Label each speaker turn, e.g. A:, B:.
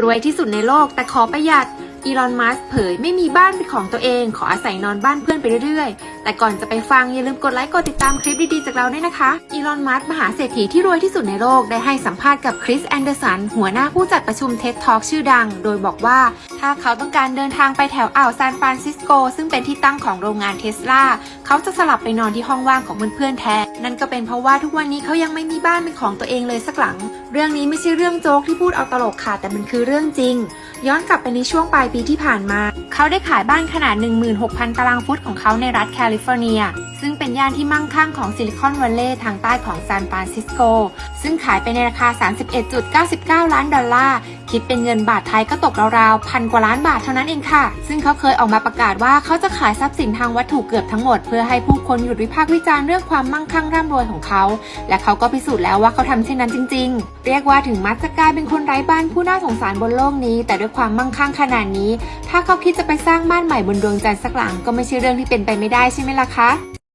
A: รวยที่สุดในโลกแต่ขอประหยัด อีลอน มัสเผยไม่มีบ้านเป็นของตัวเอง ขออาศัยนอนบ้านเพื่อนไปเรื่อยๆ แต่ก่อนจะไปฟัง อย่าลืมกดไลค์ กดติดตามคลิปดีๆ จากเราด้วยนะคะ อีลอน มัสมหาเศรษฐีที่รวยที่สุดในโลก ได้ให้สัมภาษณ์กับคริสแอนเดอร์สัน หัวหน้าผู้จัดประชุม TED Talk ชื่อดัง โดยบอกว่า ถ้าเขาต้องการเดินทางไปแถวอ่าวซานฟรานซิสโก ซึ่งเป็นที่ตั้งของโรงงานเทสลา เขาจะสลับไปนอนที่ห้องว่างของเพื่อนๆแทน นั่นก็เป็นเพราะว่าทุกวันนี้เขายังไม่มีบ้านเป็นของตัวเองเลยสักหลัง เรื่องนี้ไม่ใช่เรื่องโจ๊กที่พูดเอาตลกค่ะ แต่มันคือเรื่องจริง ย้อนกลับไปในช่วงปลายปีที่ผ่านมา เขาได้ขายบ้านขนาด 16,000 ตารางฟุตของเขาในรัฐแคลิฟอร์เนีย ซึ่ง เป็นย่านที่มั่งคั่งของซิลิคอนวัลเลย์ทางใต้ของซานฟรานซิสโก ซึ่งขายไปในราคา 31.99 ล้านดอลลาร์ คิดเป็นเงินบาทไทยก็ตกราวๆพันกว่าล้านบาทเท่านั้นเองค่ะ ซึ่งเขาเคยออกมาประกาศว่าเขาจะขายทรัพย์สินทางวัตถุเกือบทั้งหมด เพื่อให้ผู้คนหยุดวิพากษ์วิจารณ์เรื่องความมั่งคั่งร่ำรวยของเขา และเขาก็พิสูจน์แล้วว่าเขาทำเช่นนั้นจริง ๆ เรียกว่าถึงมัสจะกลายเป็นคนไร้บ้านผู้น่าสงสารบนโลกนี้ แต่ด้วยความมั่งคั่งขนาดนี้ ถ้าเขาคิดจะไปสร้างบ้านใหม่บนดวงจันทร์สักหลังก็ไม่ใช่เรื่องที่เป็นไปไม่ได้ใช่ไหมล่ะคะ